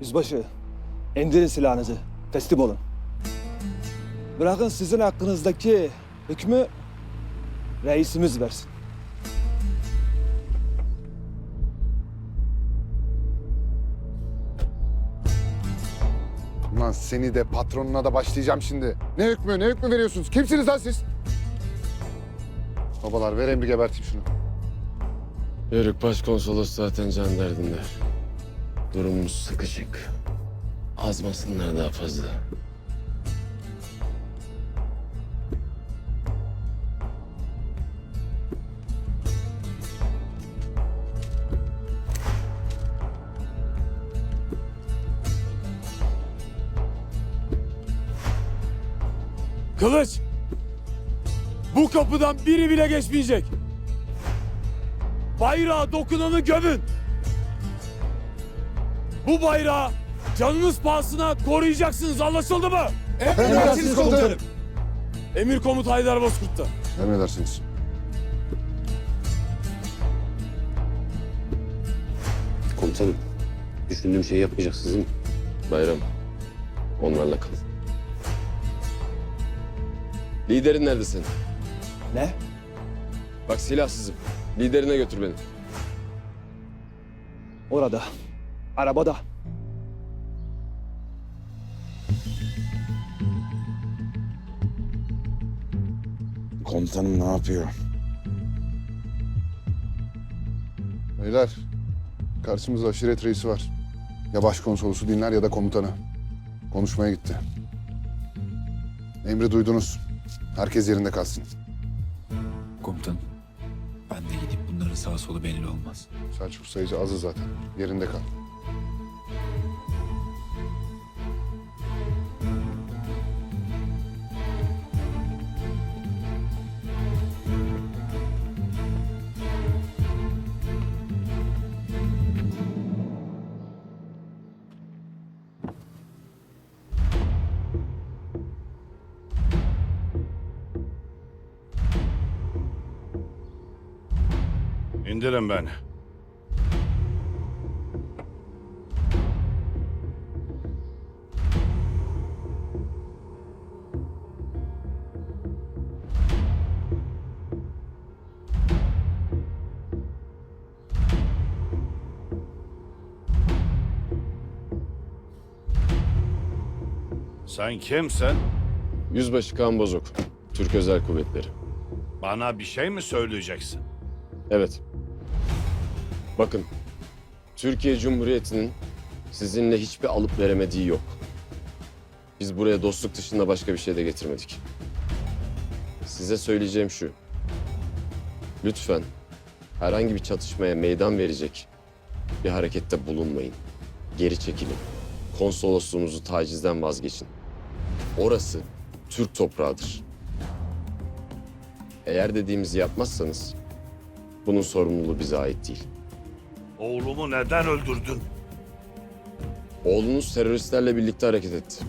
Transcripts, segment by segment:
Yüzbaşı, indirin silahınızı. Teslim olun. Bırakın sizin hakkınızdaki hükmü reisimiz versin. Ulan seni de patronuna da başlayacağım şimdi. Ne hükmü ne hükmü veriyorsunuz? Kimsiniz lan siz? Babalar ver emri geberteyim şunu. Yörük başkonsolos zaten can derdinde. Durumumuz sıkışık. Azmasınlar daha fazla. Kılıç! Bu kapıdan biri bile geçmeyecek. Bayrağa dokunanı gömün. Bu bayrağı canınız pahasına koruyacaksınız anlaşıldı mı? Emredersiniz komutanım. Emir komut Haydar Bozkurt'ta. Emredersiniz. Komutanım, düşündüğüm şeyi yapmayacaksınız değil mi? Bayram, onlarla kalın. Liderin nerede senin? Ne? Bak silahsızım. Liderine götür beni. Orada. Arabada. Komutanım ne yapıyor? Beyler karşımızda aşiret reisi var. Ya başkonsolosu dinler ya da komutanı. Konuşmaya gitti. Emri duydunuz. Herkes yerinde kalsın. Komutan, ben de gideyim. Bunların sağ solu belli olmaz. Selçuk sayıcı azı zaten. Yerinde kal. Sen kimsin? Yüzbaşı Kaan Bozok, Türk Özel Kuvvetleri. Bana bir şey mi söyleyeceksin? Evet. Bakın, Türkiye Cumhuriyeti'nin sizinle hiçbir alıp veremediği yok. Biz buraya dostluk dışında başka bir şey de getirmedik. Size söyleyeceğim şu. Lütfen herhangi bir çatışmaya meydan verecek bir harekette bulunmayın. Geri çekilin. Konsolosluğumuzu tacizden vazgeçin. Orası Türk toprağıdır. Eğer dediğimizi yapmazsanız bunun sorumluluğu bize ait değil. Oğlumu neden öldürdün? Oğlunuz teröristlerle birlikte hareket etti.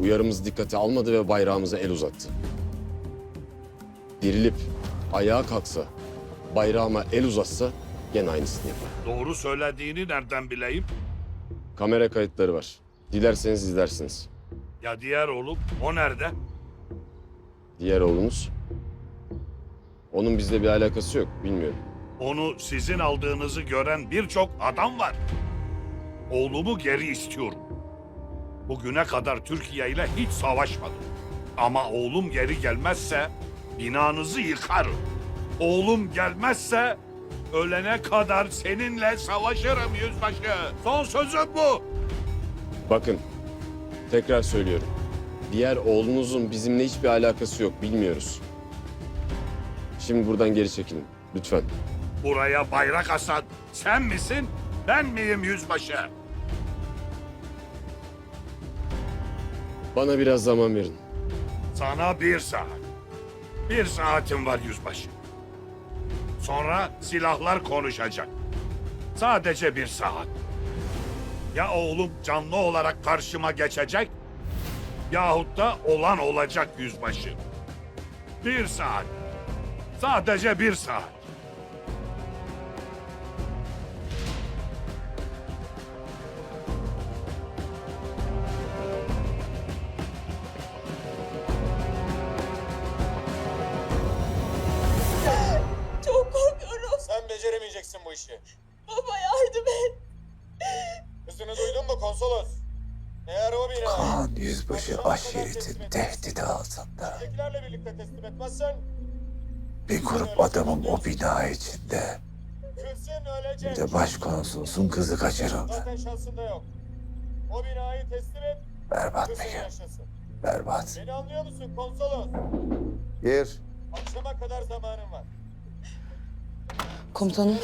Uyarımızı dikkate almadı ve bayrağımıza el uzattı. Dirilip ayağa kalksa, bayrağıma el uzatsa gene aynısını yapar. Doğru söylediğini nereden bileyim? Kamera kayıtları var. Dilerseniz izlersiniz. Ya diğer oğlum, o nerede? Diğer oğlunuz? Onun bizle bir alakası yok, bilmiyorum. Onu sizin aldığınızı gören birçok adam var. Oğlumu geri istiyorum. Bugüne kadar Türkiye ile hiç savaşmadım. Ama oğlum geri gelmezse binanızı yıkarım. Oğlum gelmezse ölene kadar seninle savaşırım yüzbaşı. Son sözüm bu. Bakın, tekrar söylüyorum. Diğer oğlunuzun bizimle hiçbir alakası yok, bilmiyoruz. Şimdi buradan geri çekilin, lütfen. Buraya bayrak asan sen misin, ben miyim yüzbaşı? Bana biraz zaman verin. Sana bir saat. Bir saatim var yüzbaşı. Sonra silahlar konuşacak. Sadece bir saat. Ya oğlum canlı olarak karşıma geçecek yahut da olan olacak yüzbaşı. Bir saat. Sadece bir saat. Bir grup adamım o bina içinde. Kızın Bir de başkonsolosun kızı kaçırıldı. O binayı teslim et, Berbat bir yaşasın. Berbat. Beni anlıyor musun konsolos? Gir. Akşama kadar zamanın var. Komutanım.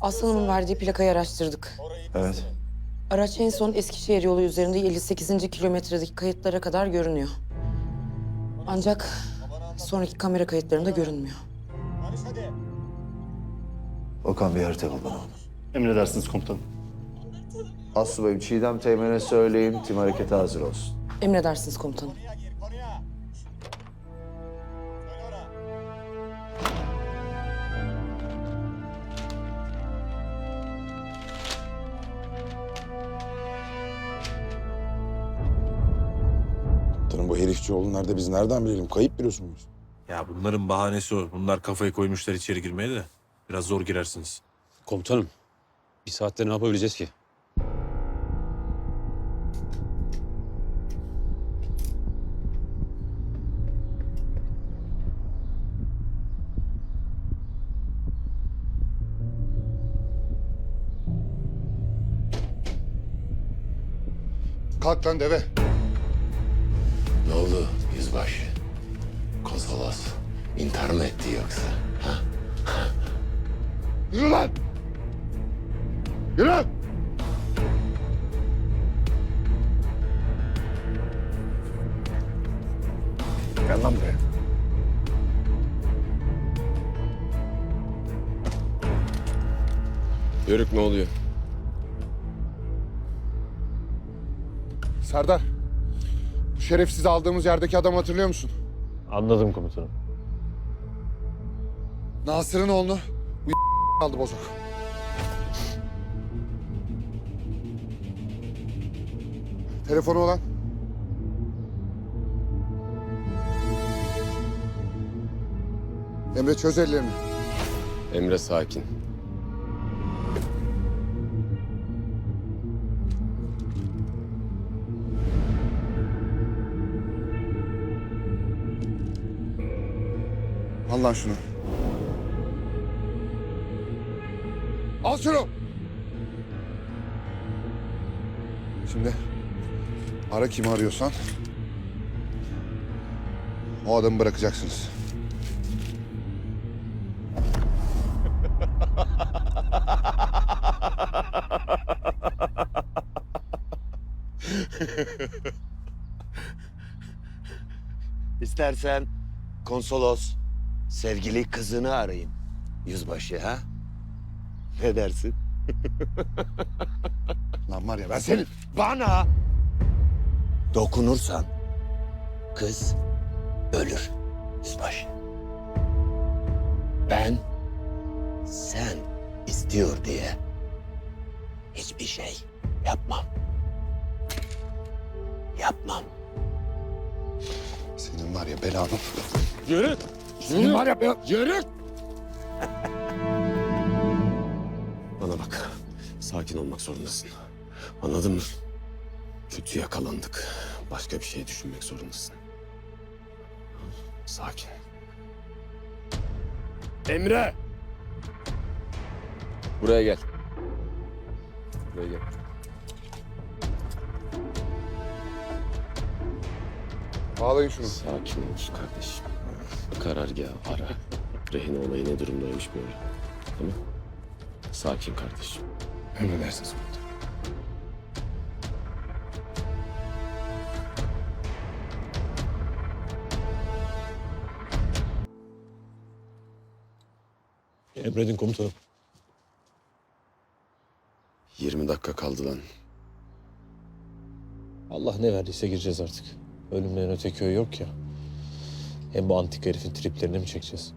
Aslanım'ın verdiği plakayı araştırdık. Evet. Araç en son Eskişehir yolu üzerinde 58. kilometredeki kayıtlara kadar görünüyor. Ancak. Sonraki kamera kayıtlarında görünmüyor. Barış hadi. Okan bir harita bul bana. Emredersiniz komutanım. Astsubayım Çiğdem Teğmen'e söyleyin tim harekete hazır olsun. Emredersiniz komutanım. Herifçioğlu nerede biz nereden bilelim? Kayıp biliyorsun muyuz? Ya bunların bahanesi o. Bunlar kafayı koymuşlar içeri girmeye de. Biraz zor girersiniz. Komutanım, bir saatte ne yapabileceğiz ki? Kalk lan deve. Ne oldu yüzbaşı? Konsolos intihar mı etti yoksa? Yürü lan! Yürü! Gel lan buraya. Yörük ne oluyor? Serdar. Bu şerefsiz aldığımız yerdeki adamı hatırlıyor musun? Anladım komutanım. Nasır'ın oğlunu. Bu aldı bozuk. Telefonu olan. Emre çöz ellerini. Emre sakin. Al lan şunu. Al şunu. Şimdi ara kimi arıyorsan o adamı bırakacaksınız. İstersen konsolos sevgili kızını arayayım. Yüzbaşı ha? Ne dersin? Lan var ya ben senin. Bana dokunursan kız ölür yüzbaşı. Ben sen istiyor diye hiçbir şey yapmam. Yapmam. Senin var ya belanı. Yürü! Senin var ya belanı. Yörük! Bana bak, sakin olmak zorundasın. Anladın mı? Kötü yakalandık. Başka bir şey düşünmek zorundasın. Sakin. Emre! Buraya gel. Buraya gel. Bağlayın şunu. Sakin ol kardeşim. Karargahı ara. Rehin olayı ne durumdaymış böyle. Tamam Sakin kardeşim. Emredersiniz komutanım. Emredin komutanım. 20 dakika kaldı lan. Allah ne verdiyse gireceğiz artık. Ölümlerin öte köyü yok ya. Hem bu antik herifin triplerini mi çekeceğiz?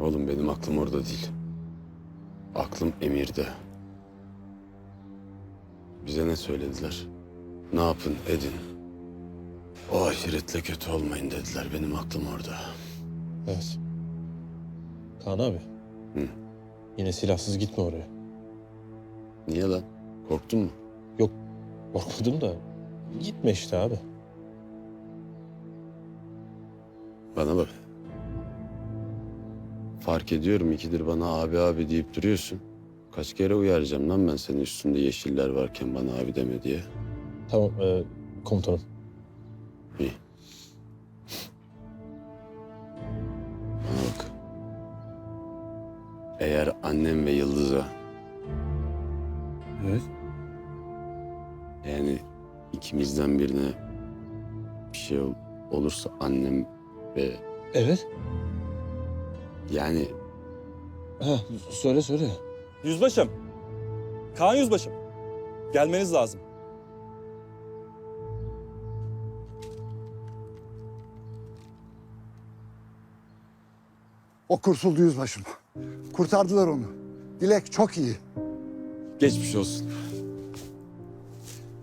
Oğlum benim aklım orada değil. Aklım emirde. Bize ne söylediler? Ne yapın edin. O aşiretle kötü olmayın dediler. Benim aklım orada. Evet. Kaan abi. Hı. Yine silahsız gitme oraya. Niye lan? Korktun mu? Yok korkmadım da gitme işte abi. Bana bak. Fark ediyorum ikidir bana abi abi deyip duruyorsun. Kaç kere uyaracağım lan ben senin üstünde yeşiller varken bana abi deme diye. Tamam e, komutanım. İyi. Bana bak. Eğer annem ve Yıldız'a Evet. yani ikimizden birine bir şey ol- olursa annem ve Evet. yani Ha, söyle söyle. Yüzbaşım. Kaan Yüzbaşım. Gelmeniz lazım. O kurtuldu yüzbaşım. Kurtardılar onu. Dilek çok iyi. geçmiş olsun.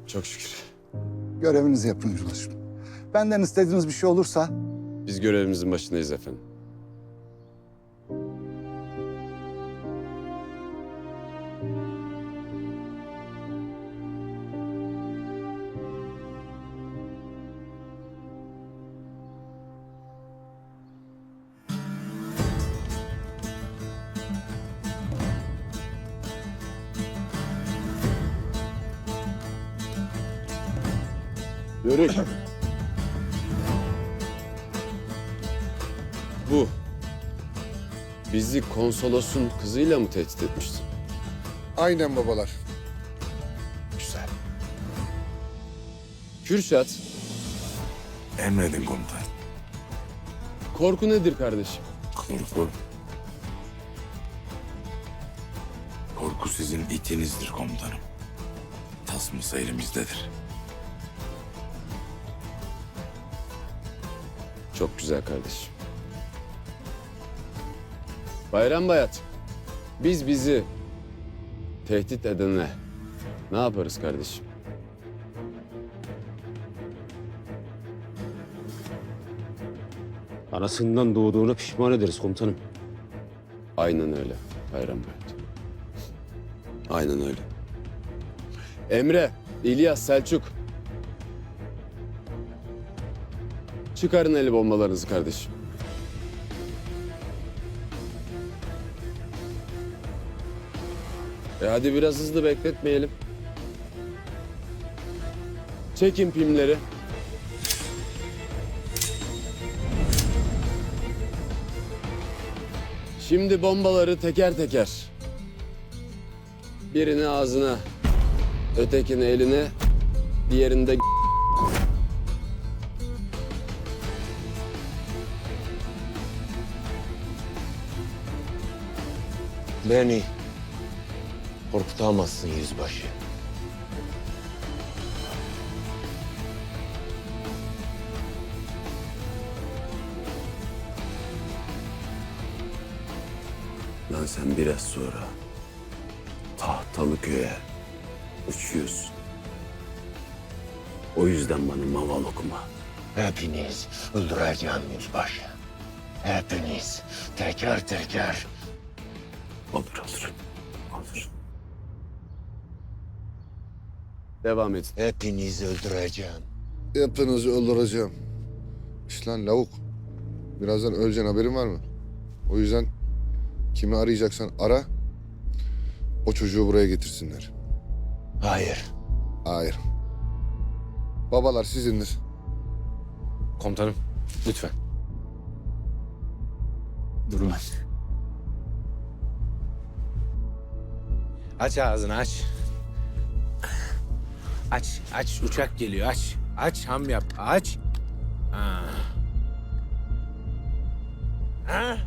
Çok şükür. Görevinizi yapın yüzbaşım. Benden istediğiniz bir şey olursa Biz görevimizin başındayız efendim. Yörük. Bu. Bizi konsolosun kızıyla mı tehdit etmiştin? Aynen babalar. Güzel. Kürşat, Emredin komutan. korku nedir kardeşim? Korku. Korku sizin itinizdir komutanım. Tasması elimizdedir. Çok güzel kardeşim. Bayram Bayat, biz bizi tehdit edene ne yaparız kardeşim? Anasından doğduğuna pişman ederiz komutanım. Aynen öyle Bayram Bayat. Aynen öyle. Emre, İlyas, Selçuk. Çıkarın eli bombalarınızı kardeşim. E hadi biraz hızlı bekletmeyelim. Çekin pimleri. Şimdi bombaları teker teker. Birini ağzına, ötekini eline, diğerinde Beni korkutamazsın yüzbaşı. Lan sen biraz sonra tahtalı köye uçuyorsun. O yüzden bana maval okuma. Hepiniz öldüreceğim yüzbaşı. Hepiniz teker teker. Olur olur. Devam edin. Hepinizi öldüreceğim. Hepinizi öldüreceğim. İş lan lavuk. Birazdan öleceksin haberin var mı? O yüzden kimi arayacaksan ara. O çocuğu buraya getirsinler. Hayır. Hayır. Babalar sizindir. Komutanım lütfen. Durun. Aç ağzını aç. Aç, aç. Uçak geliyor aç. Aç, ham yap. Aç. Ha. Ha?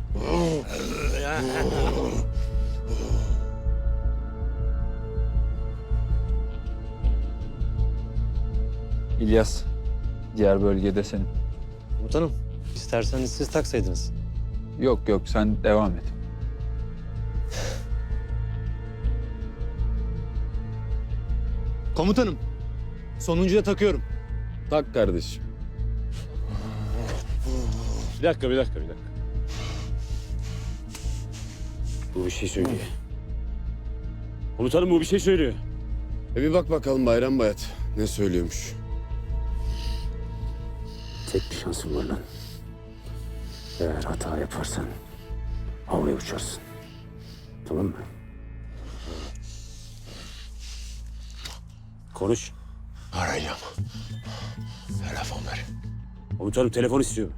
İlyas, diğer bölgede senin. Komutanım, isterseniz siz taksaydınız. Yok yok sen devam et. Komutanım, sonuncuya takıyorum. Tak kardeşim. Bir dakika, bir dakika, bir dakika. Bu bir şey söylüyor. Komutanım bu bir şey söylüyor. E bir bak bakalım Bayram Bayat ne söylüyormuş. Tek bir şansın var lan. Eğer hata yaparsan havaya uçarsın. Tamam mı? Konuş. Arayacağım. Telefon ver. Komutanım telefon istiyor.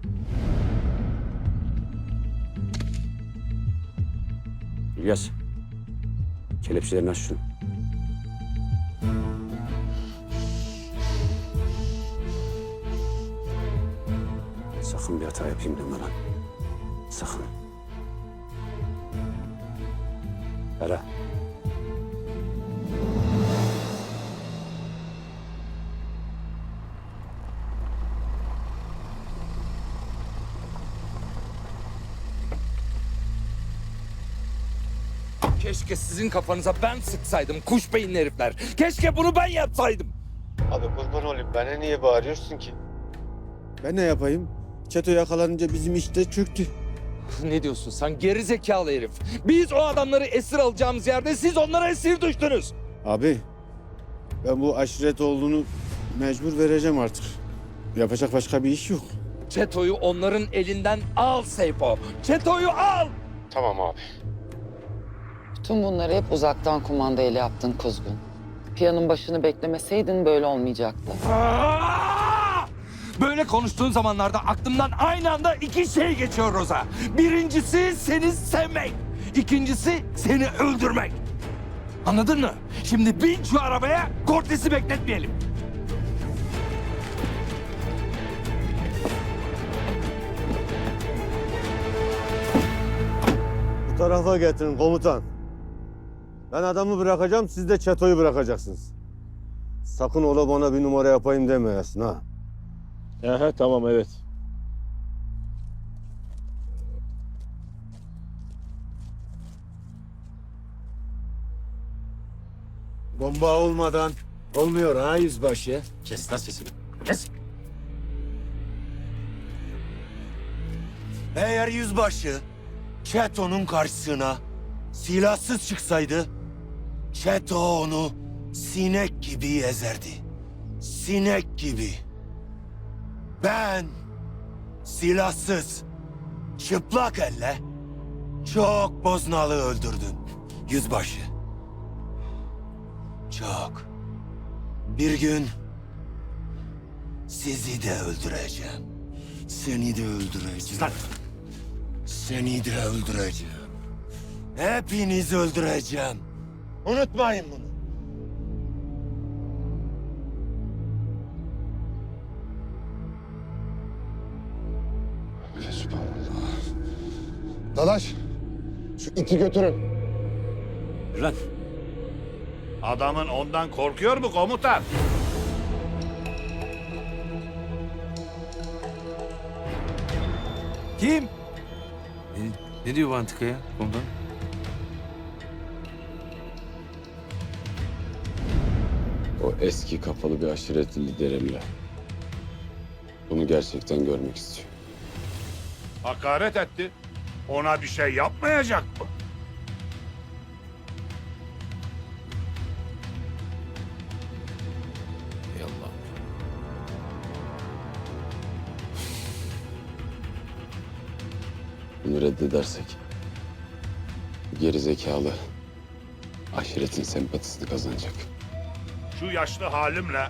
İlyas. Kelepçelerini aç şunu. Sakın bir hata yapayım deme lan. Sakın. Ara. Keşke sizin kafanıza ben sıksaydım kuş beyinli herifler. Keşke bunu ben yapsaydım. Abi kurban olayım bana niye bağırıyorsun ki? Ben ne yapayım? Çeto yakalanınca bizim işte çöktü. Ne diyorsun sen geri zekalı herif. Biz o adamları esir alacağımız yerde siz onlara esir düştünüz. Abi ben bu aşiret olduğunu mecbur vereceğim artık. Yapacak başka bir iş yok. Çeto'yu onların elinden al Seyfo. Çeto'yu al. Tamam abi. Tüm bunları hep uzaktan kumanda ile yaptın Kuzgun. Piyanın başını beklemeseydin böyle olmayacaktı. Böyle konuştuğun zamanlarda aklımdan aynı anda iki şey geçiyor Roza. Birincisi seni sevmek. İkincisi seni öldürmek. Anladın mı? Şimdi bin şu arabaya, Cortez'i bekletmeyelim. Bu tarafa getirin komutan. Ben adamı bırakacağım, siz de çetoyu bırakacaksınız. Sakın ola bana bir numara yapayım demeyesin ha. Aha, tamam evet. Bomba olmadan olmuyor ha yüzbaşı. Kes lan sesini. Kes. Eğer yüzbaşı Çeto'nun karşısına silahsız çıksaydı Çeto onu sinek gibi ezerdi. Sinek gibi. Ben silahsız, çıplak elle çok boznalı öldürdüm yüzbaşı. Çok. Bir gün sizi de öldüreceğim. Seni de öldüreceğim. Seni de öldüreceğim. Hepinizi öldüreceğim. Unutmayın bunu. Dadaş, şu iti götürün. Lan Adamın ondan korkuyor mu komutan? Kim? Ne diyor bu antika ya komutan? Eski kafalı bir aşiret liderimle. Bunu gerçekten görmek istiyor. Hakaret etti. Ona bir şey yapmayacak mı? Ey Allah. Bunu reddedersek geri zekalı aşiretin sempatisini kazanacak. Şu yaşlı halimle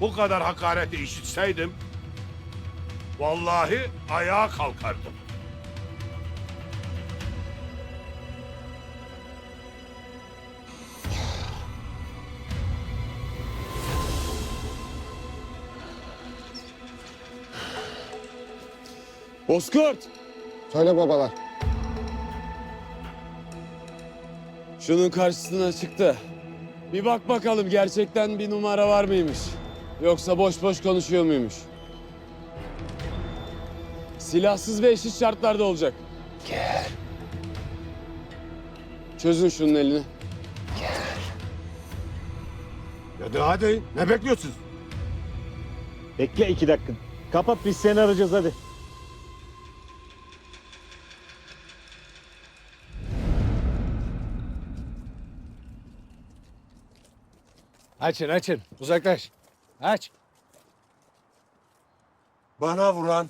bu kadar hakareti işitseydim vallahi ayağa kalkardım. Bozkurt! Söyle babalar. Şunun karşısına çıktı. Bir bak bakalım gerçekten bir numara var mıymış? Yoksa boş boş konuşuyor muymuş? Silahsız ve eşit şartlarda olacak. Gel. Çözün şunun elini. Hadi hadi. Ne bekliyorsunuz? Bekle iki dakika. Kapat biz seni arayacağız hadi. Açın açın. Uzaklaş. Aç. Bana vuran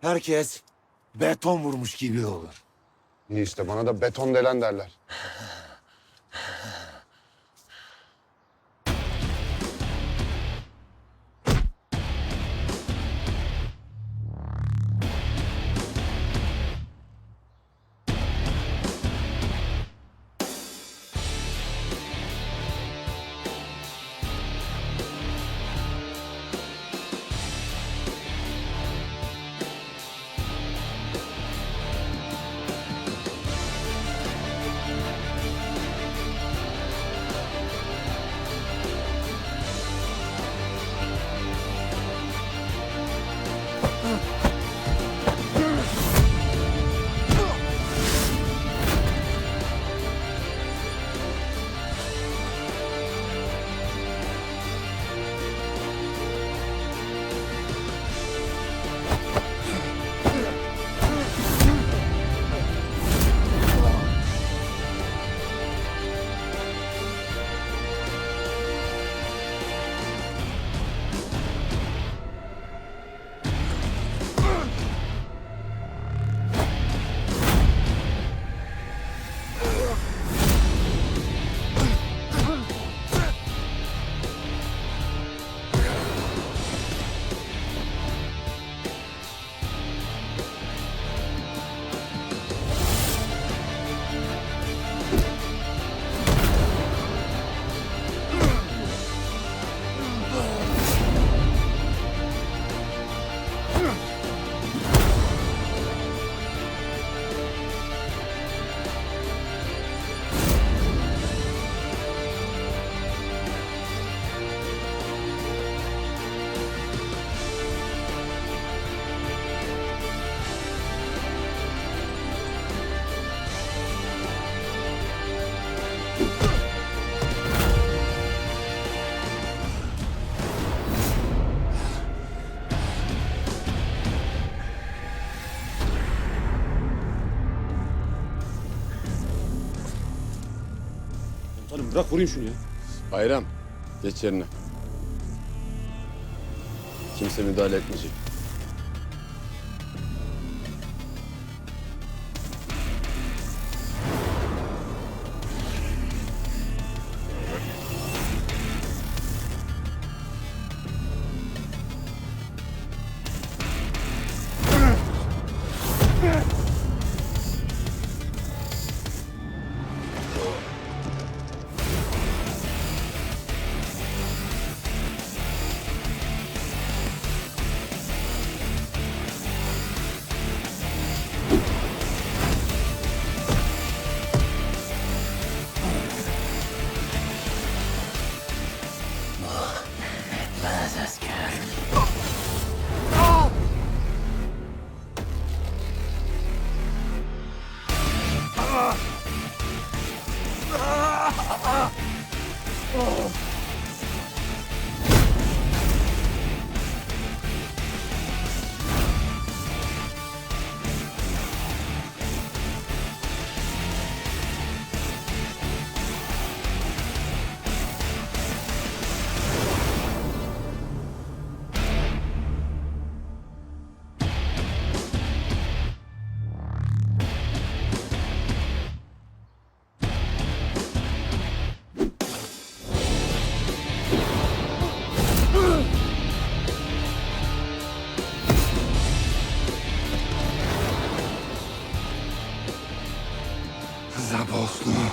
herkes beton vurmuş gibi olur. İyi işte bana da beton delen derler. Komutanım bırak vurayım şunu ya. Bayram, geç yerine. Kimse müdahale etmeyecek. Mother. Zabosno.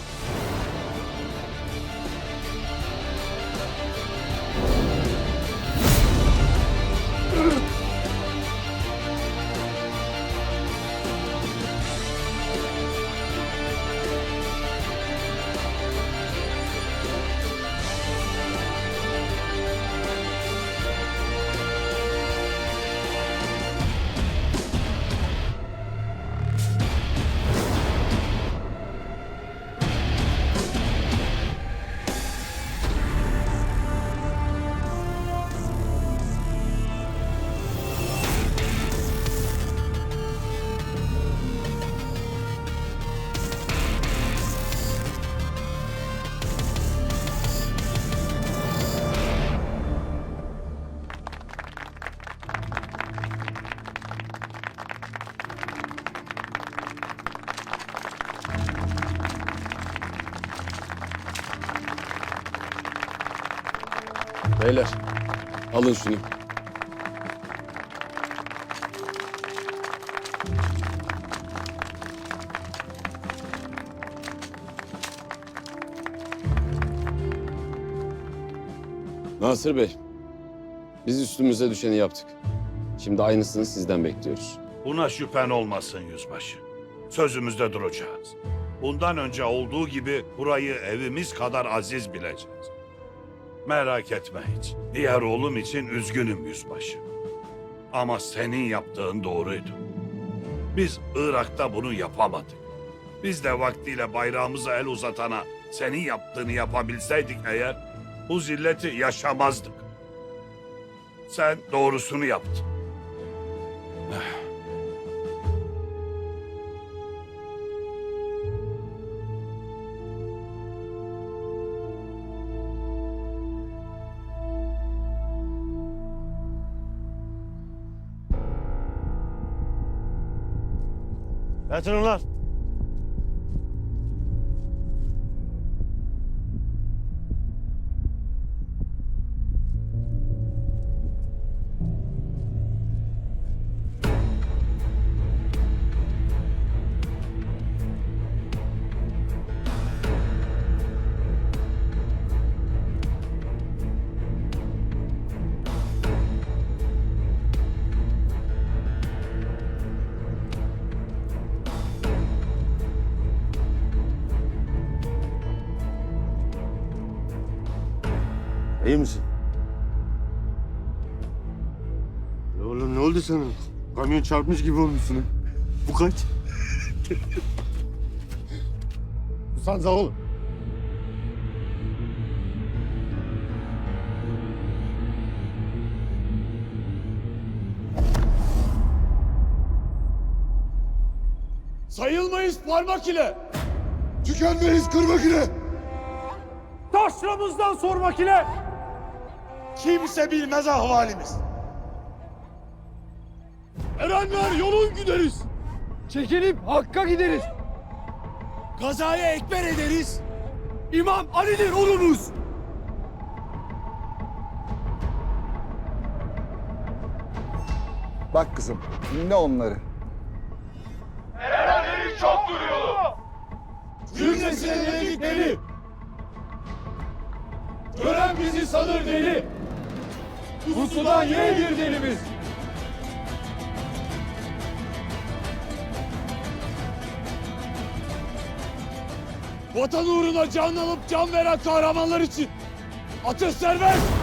Beyler alın şunu. Nasır Bey, biz üstümüze düşeni yaptık. Şimdi aynısını sizden bekliyoruz. Buna şüphen olmasın yüzbaşı. Sözümüzde duracağız. Bundan önce olduğu gibi burayı evimiz kadar aziz bileceğiz. Merak etme hiç. Diğer oğlum için üzgünüm yüzbaşı. Ama senin yaptığın doğruydu. Biz Irak'ta bunu yapamadık. Biz de vaktiyle bayrağımıza el uzatana senin yaptığını yapabilseydik eğer bu zilleti yaşamazdık. Sen doğrusunu yaptın. Yatırın lan. İyi misin? Ya oğlum ne oldu sana? Kamyon çarpmış gibi olmuşsun ha. Bu kaç? Usanza oğlum. Sayılmayız parmak ile. Tükenmeyiz kırmak ile. Taşramızdan sormak ile. Kimse bilmez ahvalimiz. Erenler yolun gideriz. Çekilip Hakk'a gideriz. Kazaya ekber ederiz. İmam Ali'dir olumuz. Bak kızım, dinle onları. Cümlesine dedikleri. Gören bizi sanır deli. Pusudan yeğdir delimiz. Vatan uğruna can alıp can veren kahramanlar için atış serbest.